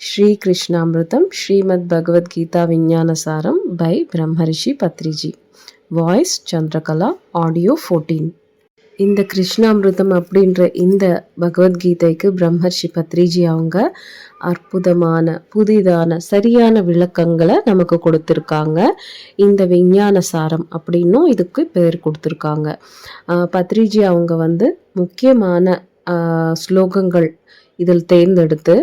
Sri Krishnamritam Srimad Bhagavadgita Vignanasaram by Brahmarishi Patriji. Voice Chandrakala audio fourteen இந்த கிருஷ்ணாமிருதம் அப்படின்ற இந்த பகவத்கீதைக்கு பிரம்மர்ஷி பத்ரிஜி அவங்க அற்புதமான புதிதான சரியான விளக்கங்களை நமக்கு கொடுத்துருக்காங்க. இந்த விஞ்ஞான சாரம் அப்படின்னும் இதுக்கு பேர் கொடுத்துருக்காங்க. பத்ரிஜி அவங்க வந்து முக்கியமான ஸ்லோகங்கள் இதில் தேர்ந்தெடுத்து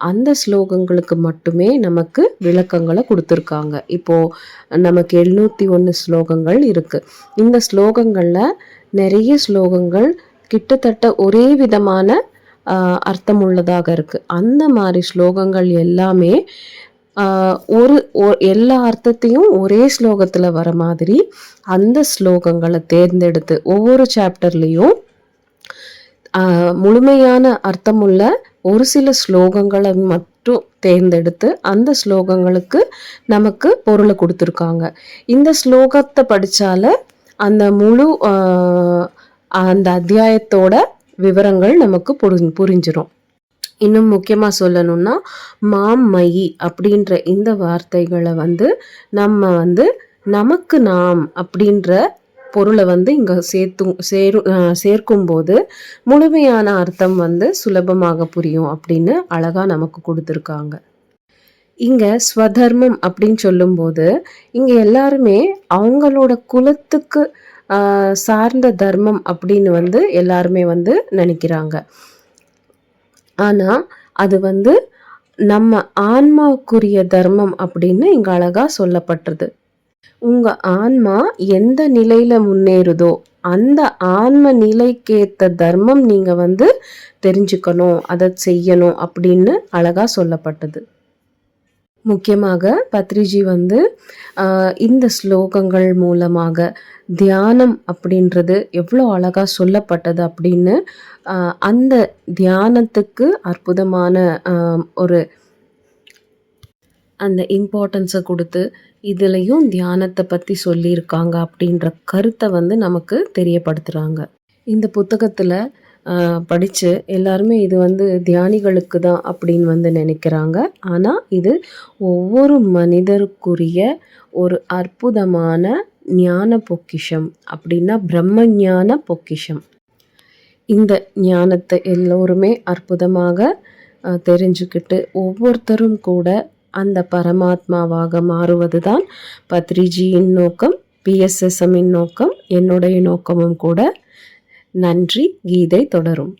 அந்த ஸ்லோகங்களுக்கு மட்டுமே நமக்கு விளக்கங்களை கொடுத்துருக்காங்க. இப்போது நமக்கு எழுநூற்றி ஒன்று ஸ்லோகங்கள் இருக்குது இந்த ஸ்லோகங்களில் நிறைய ஸ்லோகங்கள் கிட்டத்தட்ட ஒரே விதமான அர்த்தம் உள்ளதாக இருக்குது அந்த மாதிரி ஸ்லோகங்கள் எல்லாமே ஒரு ஒ- எல்லா அர்த்தத்தையும் ஒரே ஸ்லோகத்தில் வர மாதிரி அந்த ஸ்லோகங்களை தேர்ந்தெடுத்து ஒவ்வொரு சாப்டர்லேயும் முழுமையான அர்த்தமுள்ள ஒரு சில ஸ்லோகங்களை மட்டும் தேர்ந்தெடுத்து அந்த ஸ்லோகங்களுக்கு நமக்கு பொருளை கொடுத்துருக்காங்க. இந்த ஸ்லோகத்தை படித்தால அந்த முழு அந்த அத்தியாயத்தோட விவரங்கள் நமக்கு புரி புரிஞ்சிடும் இன்னும் முக்கியமாக சொல்லணும்னா மாம் மயி அப்படின்ற இந்த வார்த்தைகளை வந்து நம்ம வந்து நமக்கு நாம் அப்படின்ற பொருளை வந்து இங்கே சேர்த்து சேரும் சேர்க்கும்போது முழுமையான அர்த்தம் வந்து சுலபமாக புரியும் அப்படின்னு அழகாக நமக்கு கொடுத்துருக்காங்க. இங்கே ஸ்வதர்மம் அப்படின்னு சொல்லும்போது இங்கே எல்லாருமே அவங்களோட குலத்துக்கு ஆஹ், சார்ந்த தர்மம் அப்படின்னு வந்து எல்லாருமே வந்து நினைக்கிறாங்க. ஆனால் அது வந்து நம்ம ஆன்மாவுக்குரிய தர்மம் அப்படின்னு இங்கே அழகாக சொல்லப்பட்டது. உங்கள் ஆன்மா எந்த நிலையில் முன்னேறுதோ அந்த ஆன்ம நிலைக்கேற்ற தர்மம் நீங்கள் வந்து தெரிஞ்சுக்கணும் அதை செய்யணும் அப்படின்னு அழகாக சொல்லப்பட்டது. முக்கியமாக பத்ரிஜி வந்து இந்த ஸ்லோகங்கள் மூலமாக தியானம் அப்படின்றது எவ்வளோ அழகாக சொல்லப்பட்டது அப்படின்னு அந்த தியானத்துக்கு அற்புதமான ஒரு அந்த இம்பார்ட்டன்ஸை கொடுத்து இதுலேயும் தியானத்தை பற்றி சொல்லியிருக்காங்க அப்படின்ற கருத்தை வந்து நமக்கு தெரியப்படுத்துகிறாங்க இந்த புத்தகத்தில் படித்து எல்லாருமே இது வந்து தியானிகளுக்கு தான் அப்படின்னு வந்து நினைக்கிறாங்க. ஆனால் இது ஒவ்வொரு மனிதருக்குரிய ஒரு அற்புதமான ஞான பொக்கிஷம் அப்படின்னா பிரம்ம ஞான பொக்கிஷம். இந்த ஞானத்தை எல்லோருமே அற்புதமாக தெரிஞ்சுக்கிட்டு ஒவ்வொருத்தரும் கூட அந்த பரமாத்மாவாக மாறுவது தான் பத்ரிஜியின் நோக்கம் பிஎஸ்எஸ்எம்மின் நோக்கம் என்னுடைய நோக்கமும் கூட. நன்றி கீதை தொடரும்.